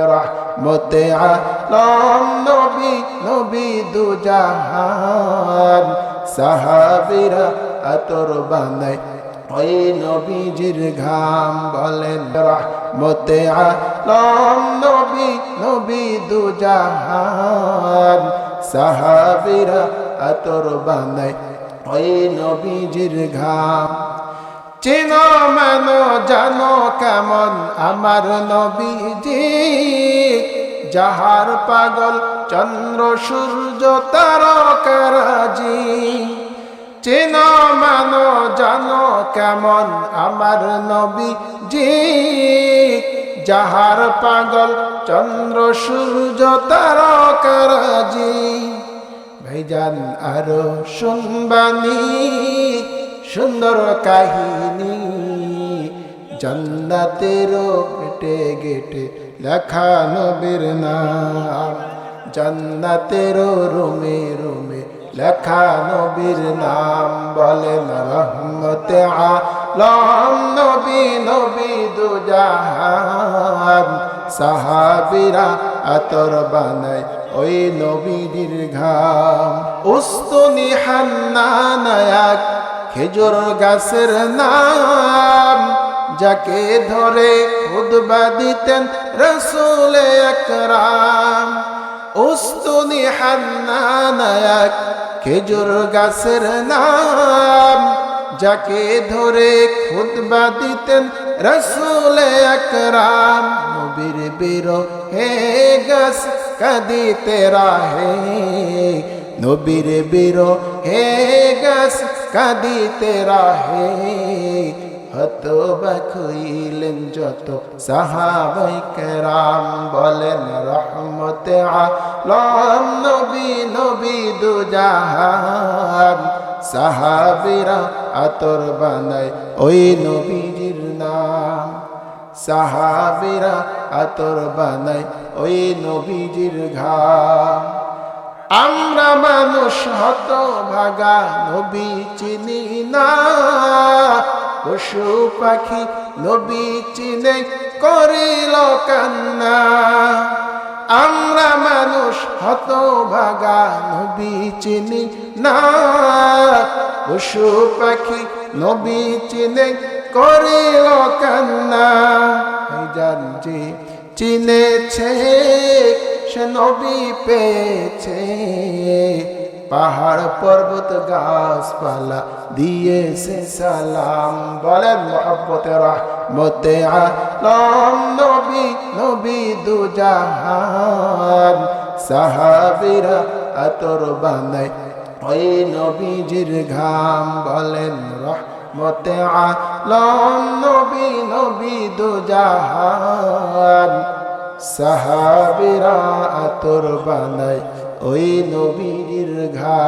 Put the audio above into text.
রহমতে আলম নবী নবী দুজাহান সাহাবিরা আতর বানায়, ওই নবীজির ঘাম বলেন, রহমতে আলম নবী নবী দুজাহান সাহাবিরা আতর বানায়, ওই নবীজির ঘাম চেনো মানো, জানো কেমন আমার নবীজি। যাহার পাগল চন্দ্র, সূর্য তারকারাজি চেনো মানো, জানো কেমন আমার নবীজি। যাহার পাগল চন্দ্র, সূর্য তারকারাজি ভাইজান, আরও শুনবানি। সুন্দর কাহিনী। জান্নাতেরও গেটে গেটে লেখা নবীর নাম। জান্নাতেরও রুমে রুমে লেখা নবীর নাম। বলেন রহমতে আলম নবী নবী দুজাহান। সাহাবিরা আতর বানায় ওই নবীর ঘাম। উস্তনি হান্নানায়াক খেজুর গাছের নাম, যাকে ধরে খুদবা দিতেন রসুল একরাম। উস্তুনি হান্নানায়াক খেজুর গাছের নাম, যাকে ধরে খুদবা দিতেন রসুল একরাম। নবীর বেরো হে গাছ কাদিতে রাহে, নবীর বেরো হে গাছ কাদিতে রাহে হত বাখইলেন যত সাহাবাই কেরাম বলেন, রহমতে আলম নবী নবী দুজাহান, সাহাবিরা আতর বানায় ওই নবীজির নাম, সাহাবিরা আতর বানায় ওই নবীজির ঘাম। আমরা মানুষ হত ভাগা, নবী চিনি না। পশু পাখি নবী চিনে করিল কান্না। আমরা মানুষ হত ভাগা, নবী চিনি না। পশু পাখি নবী চিনে করিল কান্না। জান যে চিনেছে নবী পেয়েছে। পাহাড়, পর্বত, গাছপালা দিয়েছে সালাম। বলেন মোহাম্মতে রহমতে আলম। নবী নবী দুজাহান। সাহাবিরা আতর বানায়। ওই নবীজির ঘাম, বলেন রহমতে আলম। নবী নবী দুজাহান। সাহাবিরা আতর বানায় ওই নবীর ঘা